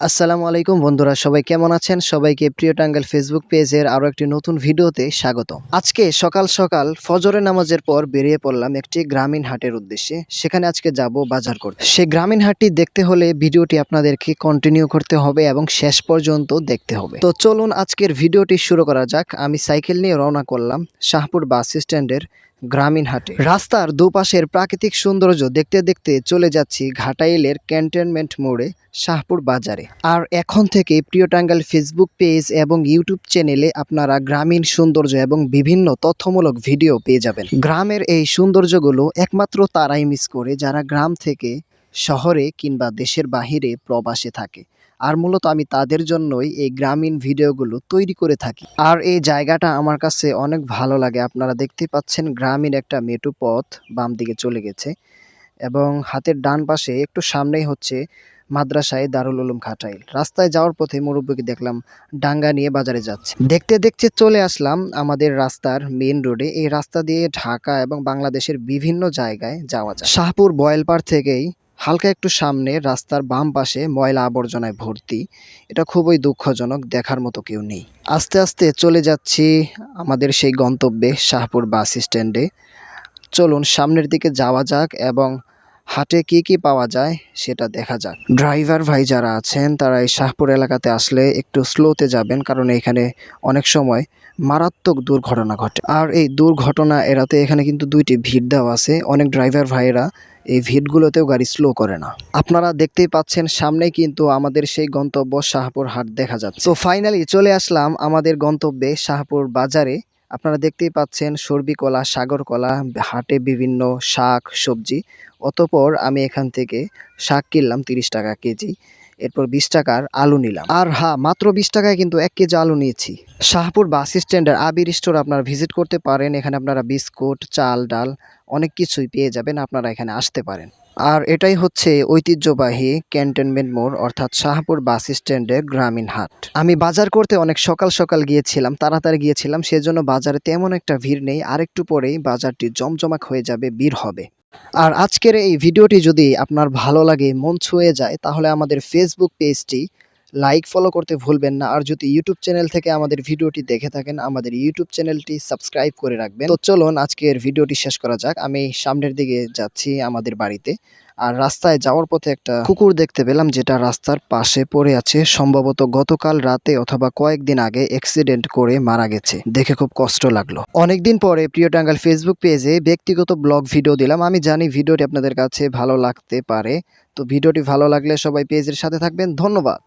আসসালামু আলাইকুম বন্ধুরা, সবাই কেমন আছেন? সবাইকে প্রিয় টাঙ্গাল ফেসবুক পেজের আরও একটি নতুন ভিডিওতে স্বাগত। আজকে সকাল সকাল ফজরের নামাজের পর বেরিয়ে পড়লাম একটি গ্রামীণ হাটের উদ্দেশ্যে। সেখানে আজকে যাব বাজার করতে। সেই গ্রামীণ হাটটি দেখতে হলে ভিডিওটি আপনাদেরকে কন্টিনিউ করতে হবে এবং শেষ পর্যন্ত দেখতে হবে। তো চলুন আজকের ভিডিওটি শুরু করা যাক। আমি সাইকেল নিয়ে রওনা করলাম শাহপুর বাস স্ট্যান্ডের গ্রামীণ হাটে। রাস্তার দুপাশের প্রাকৃতিক সৌন্দর্য দেখতে দেখতে চলে যাচ্ছি ঘাটাইলের ক্যান্টনমেন্ট মোড়ে, শাহপুর বাজারে। আর এখন থেকে প্রিয় টাঙ্গাল ফেসবুক পেজ এবং ইউটিউব চ্যানেলে আপনারা গ্রামীণ সৌন্দর্য এবং বিভিন্ন তথ্যমূলক ভিডিও পেয়ে যাবেন। গ্রামের এই সৌন্দর্যগুলো একমাত্র তারাই মিস করে যারা গ্রাম থেকে শহরে কিংবা দেশের বাহিরে প্রবাসে থাকে। আর মূলত আমি তাদের জন্যই এই গ্রামীণ ভিডিওগুলো তৈরি করে থাকি। আর এই জায়গাটা আমার কাছে অনেক ভালো লাগে। আপনারা দেখতে পাচ্ছেন গ্রামীণ একটা মেটু পথ বাম দিকে চলে গেছে এবং হাতের ডান পাশে একটু সামনেই হচ্ছে মাদ্রাসায় দারুল উলুম খাটাইল। রাস্তায় যাওয়ার পথে মুরব্বীকে দেখলাম ডাঙ্গা নিয়ে বাজারে যাচ্ছে। দেখতে দেখতে চলে আসলাম আমাদের রাস্তার মেইন রোডে। এই রাস্তা দিয়ে ঢাকা এবং বাংলাদেশের বিভিন্ন জায়গায় যাওয়া যায়। শাহপুর বয়েলপাড় থেকেই হালকা একটু সামনে রাস্তার বাম পাশে ময়লা আবর্জনায় ভর্তি। এটা খুবই দুঃখজনক, দেখার মতো কেউ নেই। আস্তে আস্তে চলে যাচ্ছি আমাদের সেই গন্তব্যে, শাহপুর বাস স্ট্যান্ডে। চলুন সামনের দিকে যাওয়া যাক এবং হাটে কি কি পাওয়া যায় সেটা দেখা যাক। ড্রাইভার ভাই যারা আছেন, তারা এই শাহপুর এলাকাতে আসলে একটু স্লোতে যাবেন, কারণ এখানে অনেক সময় মারাত্মক দুর্ঘটনা ঘটে। আর এই দুর্ঘটনা এড়াতে এখানে কিন্তু দুইটি ভিড় দেওয়া আছে। অনেক ড্রাইভার ভাইয়েরা এই ভিড়গুলোতেও গাড়ি স্লো করে না। আপনারা দেখতেই পাচ্ছেন সামনে কিন্তু আমাদের সেই গন্তব্য শাহপুর হাট দেখা যাচ্ছে। তো ফাইনালি চলে আসলাম আমাদের গন্তব্যে শাহপুর বাজারে। আপনারা দেখতেই পাচ্ছেন, সর্বি সাগরকলা হাটে বিভিন্ন শাক, সবজি। অতপর আমি এখান থেকে শাক কিনলাম তিরিশ টাকা কেজি, এরপর বিশ টাকার আলু নিলাম। আর হ্যাঁ মাত্র বিশ টাকায় কিন্তু এক কেজি আলু নিয়েছি। শাহপুর বাস স্ট্যান্ডের আবির স্টোর আপনারা ভিজিট করতে পারেন, এখানে আপনারা বিস্কুট, চাল, ডাল অনেক কিছুই পেয়ে যাবেন, আপনারা এখানে আসতে পারেন। আর এটাই হচ্ছে ঐতিহ্যবাহী ক্যান্টনমেন্ট মোড়, অর্থাৎ শাহপুর বাস স্ট্যান্ডের গ্রামীণ হাট। আমি বাজার করতে অনেক সকাল সকাল গিয়েছিলাম, তাড়াতাড়ি গিয়েছিলাম, সেজন্য বাজারে তেমন একটা ভিড় নেই, আরেকটু পরেই বাজারটি জমজমাক হয়ে যাবে, ভিড় হবে। আর আজকের এই ভিডিওটি যদি আপনার ভালো লাগে, মন ছুঁয়ে যায়, তাহলে আমাদের ফেসবুক পেজটি লাইক ফলো করতে ভুলবেন না। আর যদি ইউটিউব চ্যানেল থেকে আমাদের ভিডিওটি দেখে থাকেন, আমাদের ইউটিউব চ্যানেলটি সাবস্ক্রাইব করে রাখবেন। তো চলুন আজকের ভিডিওটি শেষ করা যাক। আমি সামনের দিকে যাচ্ছি আমাদের বাড়িতে। আর রাস্তায় যাওয়ার পথে একটা কুকুর দেখতে পেলাম যেটা রাস্তার পাশে পড়ে আছে। সম্ভবত গতকাল রাতে অথবা কয়েকদিন আগে অ্যাক্সিডেন্ট করে মারা গেছে। দেখে খুব কষ্ট লাগল। অনেকদিন পরে প্রিয় টাঙ্গাল ফেসবুক পেজে ব্যক্তিগত ব্লগ ভিডিও দিলাম। আমি জানি ভিডিওটি আপনাদের কাছে ভালো লাগতে পারে। তো ভিডিওটি ভালো লাগলে সবাই পেজের সাথে থাকবেন। ধন্যবাদ।